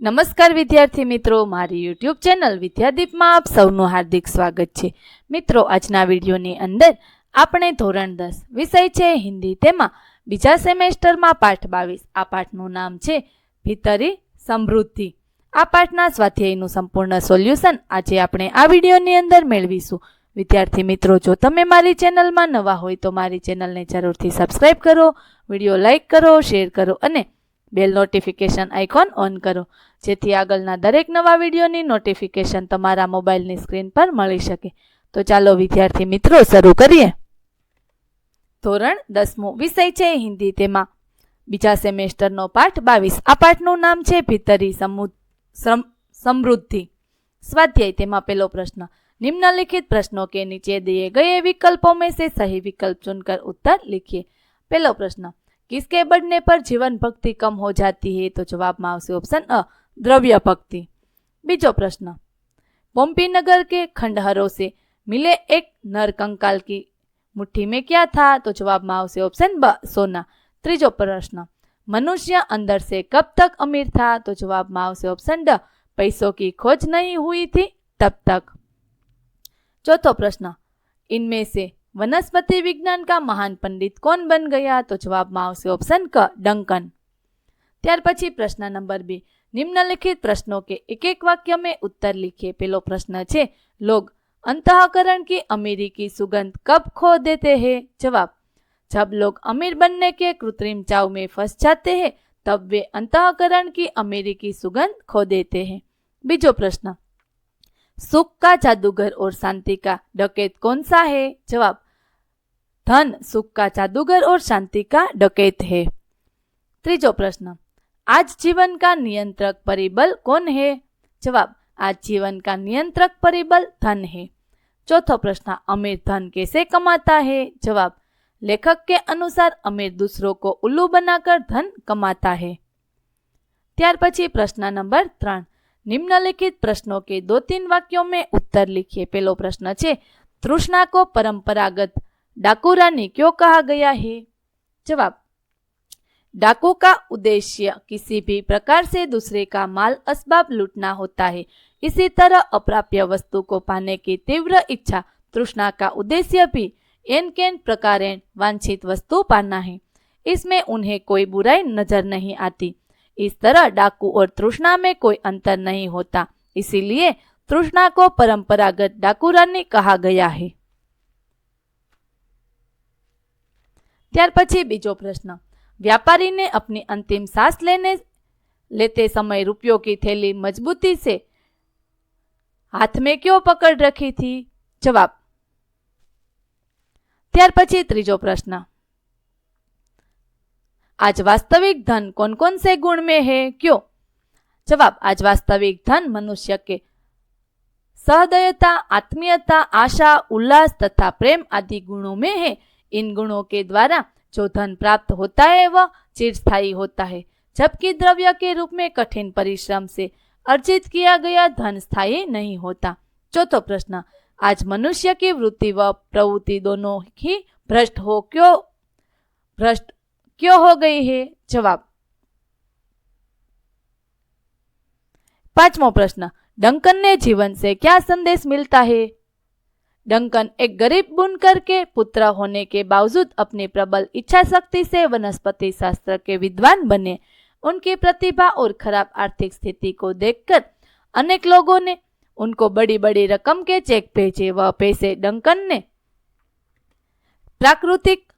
નમસ્કાર વિદ્યાર્થી મિત્રો, મારી યુટ્યુબ ચેનલ વિદ્યાદીપમાં આપ સૌનું હાર્દિક સ્વાગત છે. મિત્રો, આજના વિડીયોની અંદર આપણે ધોરણ દસ વિષય છે હિન્દી તેમાં. બીજા સેમેસ્ટરમાં પાઠ બાવીસ. આ પાઠનું નામ છે ભીતરી સમૃદ્ધિ. આ પાઠના સ્વાધ્યાયનું સંપૂર્ણ સોલ્યુશન આજે આપણે આ વિડીયોની અંદર મેળવીશું. વિદ્યાર્થી મિત્રો, જો તમે મારી ચેનલમાં નવા હોય તો મારી ચેનલને જરૂરથી સબસ્ક્રાઈબ કરો, વીડિયો લાઇક કરો, શેર કરો અને બેલ નોટિફિકેશન આઇકોન ઓન કરો. જેથી આગળના દરેક નવા વિડીયોની નોટિફિકેશન તમારા મોબાઈલની સ્ક્રીન પર મળી શકે. તો ચાલો વિદ્યાર્થી મિત્રો, શરૂ કરીએ. ધોરણ દસમો વિષય છે હિન્દી તેમાં. બીજા સેમેસ્ટરનો પાઠ બાવીસ. આ પાઠનું નામ છે ભીતરી સમૃદ્ધિ. સ્વાધ્યાય તેમાં પહેલો પ્રશ્ન. નિમ્નલિખિત પ્રશ્નો કે નીચે દિએ ગયે વિકલ્પો મેં સે સહી વિકલ્પ ચુનકર ઉત્તર લિખીએ. પહેલો પ્રશ્ન. किसके बढ़ने पर जीवन भक्ति कम हो जाती है तो जवाब में आवश्य ऑप्शन अ द्रव्य भक्ति बीजो प्रश्न पोम्पी नगर के खंडहरों से मिले एक नर कंकाल की मुट्ठी में क्या था तो जवाब में आवश्य ऑप्शन ब सोना ત્રીજો પ્રશ્ન मनुष्य अंदर से कब तक अमीर था तो जवाब में आवश्य ऑप्शन ड पैसों की खोज नहीं हुई थी तब तक चौथो प्रश्न इनमें से वनस्पति विज्ञान का महान पंडित कौन बन गया तो जवाब में आवश्य ऑप्शन क डंकन ત્યાર પછી પ્રશ્ન નંબર બે निम्नलिखित प्रश्नों के एक एक वाक्य में उत्तर लिखिए पहलो प्रश्न छे लोग अंतःकरण की अमीरी की सुगंध कब खो देते हैं जवाब जब लोग अमीर बनने के कृत्रिम चाव में फंस जाते हैं तब वे अंतःकरण की अमीरी की सुगंध खो देते हैं बीजो प्रश्न सुख का जादूगर और शांति का डकैत कौन सा है जवाब धन सुख का जादूगर और शांति का डकैत है त्रीजो प्रश्न आज जीवन का नियंत्रक परिबल कौन है जवाब आज जीवन का नियंत्रक परिबल धन है चौथो प्रश्न अमीर धन कैसे कमाता है जवाब लेखक के अनुसार अमीर दूसरों को उल्लू बनाकर धन कमाता है ત્યાર પછી પ્રશ્ન નંબર ત્રણ निम्नलिखित प्रश्नों के दो तीन वाक्यों में उत्तर लिखिए। पहलो प्रश्न छे, तृष्णा को परंपरागत डाकू रानी क्यों कहा गया है? जवाब, डाकू का उद्देश्य किसी भी प्रकार से दूसरे का माल असबाब लूटना होता है। इसी तरह अप्राप्य वस्तु को पाने की तीव्र इच्छा तृष्णा का उद्देश्य भी एन केन प्रकार वांछित वस्तु पाना है। इसमें उन्हें कोई बुराई नज़र नहीं आती। इस तरह डाकू और तृष्णा में कोई अंतर नहीं होता इसीलिए तृष्णा को परंपरागत डाकू रानी कहा गया है ત્યાર પછી બીજો પ્રશ્ન व्यापारी ने अपनी अंतिम सांस लेने लेते समय रुपयों की थैली मजबूती से हाथ में क्यों पकड़ रखी थी जवाब ત્યાર પછી ત્રીજો પ્રશ્ન आज वास्तविक धन कौन कौन से गुण में है? क्यों? जवाब, आज वास्तविक धन मनुष्य के सहदयता, आत्मीयता, आशा, उल्लास तथा प्रेम आदि गुणों में है। इन गुणों के द्वारा जो धन प्राप्त होता है, वह चिरस्थायी होता है, जबकि द्रव्य के रूप में कठिन परिश्रम से अर्जित किया गया धन स्थायी नहीं होता। चौथो प्रश्न, आज मनुष्य की वृत्ति व प्रवृत्ति दोनों ही भ्रष्ट हो क्यों? भ्रष्ट क्यों हो गई है? जवाब। पांचमो प्रश्न। डंकन ने जीवन से क्या संदेश मिलता है? डंकन एक गरीब बुनकर के पुत्र होने के बावजूद अपनी प्रबल इच्छा शक्ति से वनस्पति शास्त्र के विद्वान बने। उनकी प्रतिभा और खराब आर्थिक स्थिति को देखकर अनेक लोगों ने उनको बड़ी बड़ी रकम के चेक भेजे। वह पैसे डंकन ने प्राकृतिक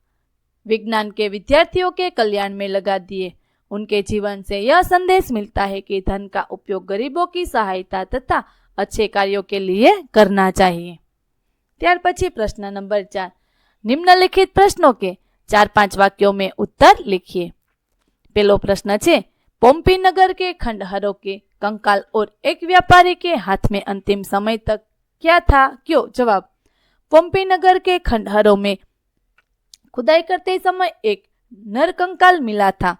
विज्ञान के विद्यार्थियों के कल्याण में लगा दिए उनके जीवन से यह संदेश मिलता है कि धन का उपयोग गरीबों की सहायता तथा अच्छे कार्यों के लिए करना चाहिए ત્યાર પછી પ્રશ્ન નંબર ચાર निम्नलिखित प्रश्नों के चार पांच वाक्यों में उत्तर लिखिए पहलो प्रश्न छे पोम्पी नगर के खंडहरों के कंकाल और एक व्यापारी के हाथ में अंतिम समय तक क्या था क्यों जवाब पोम्पी नगर के खंडहरों में खुदाई करते समय एक नर कंकाल मिला था।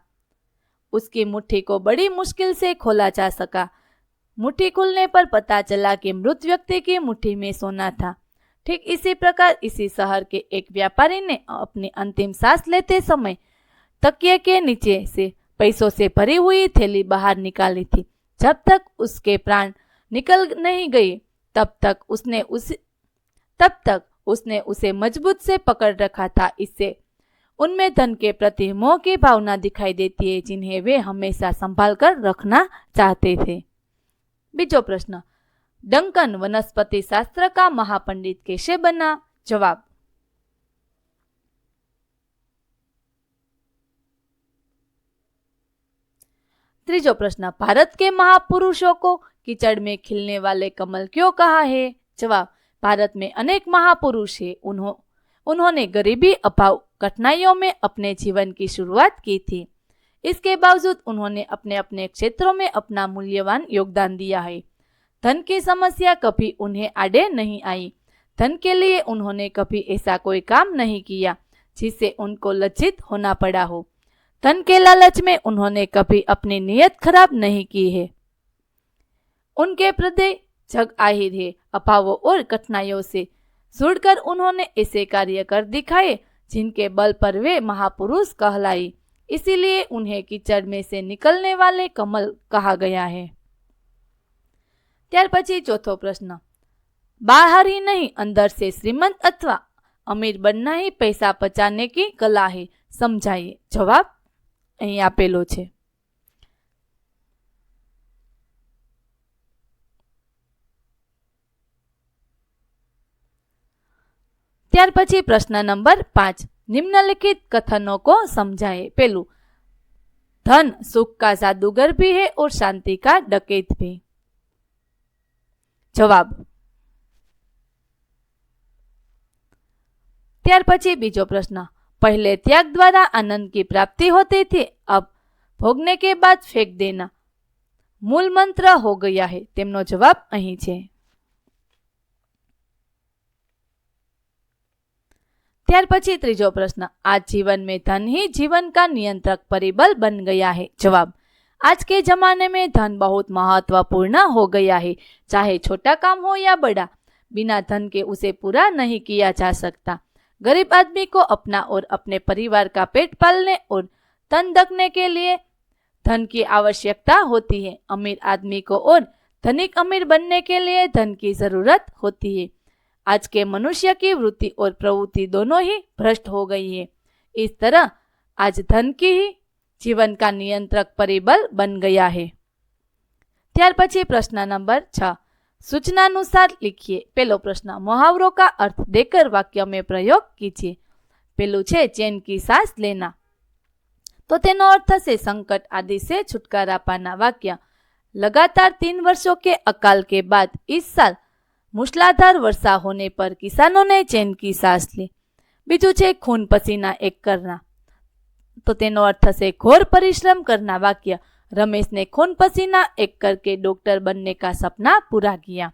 उसकी मुट्ठी को बड़ी मुश्किल से खोला जा सका। मुट्ठी खुलने पर पता चला कि मृत व्यक्ति की मुट्ठी में सोना था। ठीक इसी प्रकार इसी शहर के एक व्यापारी ने अपनी अंतिम सांस लेते समय तकिए के नीचे से पैसों से भरी हुई थैली बाहर निकाली थी। जब तक उसके प्राण निकल नहीं गए, तब तक उसने उस, तब तक उसने उसे मज़बूत से पकड़ रखा था। इससे उनमें धन के प्रति मोह की भावना दिखाई देती है, जिन्हें वे हमेशा संभाल कर रखना चाहते थे। बीजो प्रश्न, डंकन वनस्पति शास्त्र का महापंडित कैसे बना? जवाब, त्रिजो प्रश्न, भारत के महापुरुषों को कीचड़ में खिलने वाले कमल क्यों कहा है? जवाब भारत में अनेक महापुरुष है। उन्हों, उन्होंने गरीबी अभाव कठिनाइयों में अपने जीवन की शुरुआत की थी। इसके बावजूद उन्होंने अपने अपने क्षेत्रों में अपना मूल्यवान योगदान दिया है। धन की समस्या कभी उन्हें आड़े नहीं आई। धन के लिए उन्होंने कभी ऐसा कोई काम नहीं किया जिससे उनको लज्जित होना पड़ा हो। धन के लालच में उन्होंने कभी अपनी नीयत खराब नहीं की है। उनके प्रति जग आहिर है अभावों और कठिनाइयों से जुड़कर उन्होंने ऐसे कार्य कर दिखाए जिनके बल पर वे महापुरुष कहलाई इसीलिए उन्हें कीचड़ में से निकलने वाले कमल कहा गया है ત્યાર પછી ચોથો પ્રશ્ન बाहर ही नहीं अंदर से श्रीमंत अथवा अमीर बनना ही पैसा बचाने की कला है समझाइए जवाब અહીં આપેલો છે ત્યાર પછી પ્રશ્ન નંબર પાંચ निम्नलिखित कथनों को समझाए पेलू धन सुख का जादूगर भी है और शांति का डकैत भी जवाब ત્યાર પછી બીજો પ્રશ્ન पहले त्याग द्वारा आनंद की प्राप्ति होती थी अब भोगने के बाद फेंक देना मूल मंत्र हो गया है તેમનો જવાબ અહીં છે ત્યાર પછી ત્રીજો પ્રશ્ન आज जीवन में धन ही जीवन का नियंत्रक परिबल बन गया है जवाब आज के जमाने में धन बहुत महत्वपूर्ण हो गया है चाहे छोटा काम हो या बड़ा बिना धन के उसे पूरा नहीं किया जा सकता गरीब आदमी को अपना और अपने परिवार का पेट पालने और तन दकने के लिए धन की आवश्यकता होती है अमीर आदमी को और धनिक अमीर बनने के लिए धन की जरूरत होती है आज के मनुष्य की वृत्ति और प्रवृत्ति दोनों ही भ्रष्ट हो गई है इस तरह आज धन की ही जीवन का नियंत्रक परिबल बन गया है ત્યાર પછી પ્રશ્ન નંબર છ सूचनानुसार लिखिए पहलो प्रश्न मुहावरों का अर्थ देकर वाक्य में प्रयोग कीजिए પેલું છે ચેન की सांस लेना तो तेनो अर्थ से संकट आदि से छुटकारा पाना वाक्य लगातार तीन वर्षों के अकाल के बाद इस साल મૂસલાધાર વર્ષા હોને પર કિસાનોને ચેન કી સાસ લે. બીજું છે ખૂન પસીના એક કરના. તો તેનો અર્થ થશે ઘોર પરિશ્રમ કરના વાક્ય. રમેશને ખૂન પસીના એક કરકે ડોક્ટર બનને કા સપના પૂરા ગયા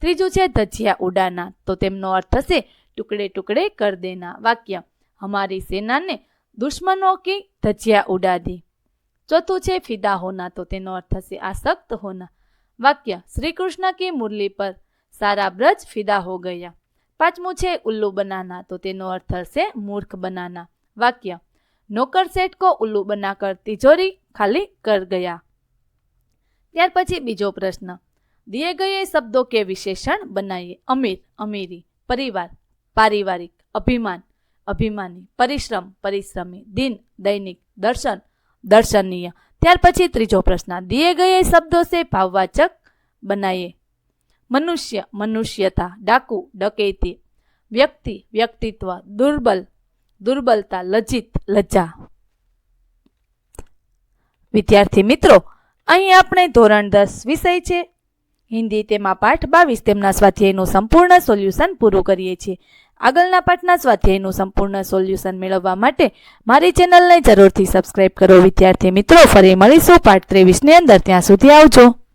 ત્રીજું છે ધજિયા ઉડાના. તો તેમનો અર્થ થશે ટુકડે ટુકડે કર દેના વાક્ય. હમારી સેનાને દુશ્મનો કી ધજિયા ઉડા દી. ચોથું છે ફિદા હોના. તો તેનો અર્થ થશે આસક્ત હોના. વાક્ય શ્રી કૃષ્ણ કી મુરલી પર સારા બ્રજ ફિદા હો ગયા. પાંચમું છે ઉલ્લુ બનાના, તો તેનો અર્થ થશે મૂર્ખ બનાના. વાક્ય, નોકર સેટ કો ઉલ્લુ બનાકર તિજોરી ખાલી કર ગયા. ત્યાર પછી બીજો પ્રશ્ન, દિએ ગયે શબ્દો કે વિશેષણ બનાવીએ અમીર, અમીરી, પરિવાર, પારિવારિક, અભિમાન, અભિમાની, પરિશ્રમ, પરિશ્રમી, દિન, દૈનિક, દર્શન, દર્શનીય. ત્યાર પછી ત્રીજો પ્રશ્ન, દિએ ગયે શબ્દો સે ભાવવાચક બનાવીએ મનુષ્ય મનુષ્યતા, ડાકુ, ડકેતી, વ્યક્તિ, વ્યક્તિત્વ, દુર્બલ, દુર્બલતા, લજિત લજ્જા વિદ્યાર્થી મિત્રો, અહીં આપણે ધોરણ દસ વિષય છે. હિન્દી તેમાં પાઠ બાવીસ, તેમના સ્વાધ્યાયનું સંપૂર્ણ સોલ્યુશન પૂરું કરીએ છીએ. આગળના પાઠના સ્વાધ્યાયનું સંપૂર્ણ સોલ્યુશન મેળવવા માટે મારી ચેનલને જરૂરથી સબસ્ક્રાઇબ કરો. વિદ્યાર્થી મિત્રો, ફરી મળીશું પાઠ ત્રેવીસની અંદર. ત્યાં સુધી આવજો.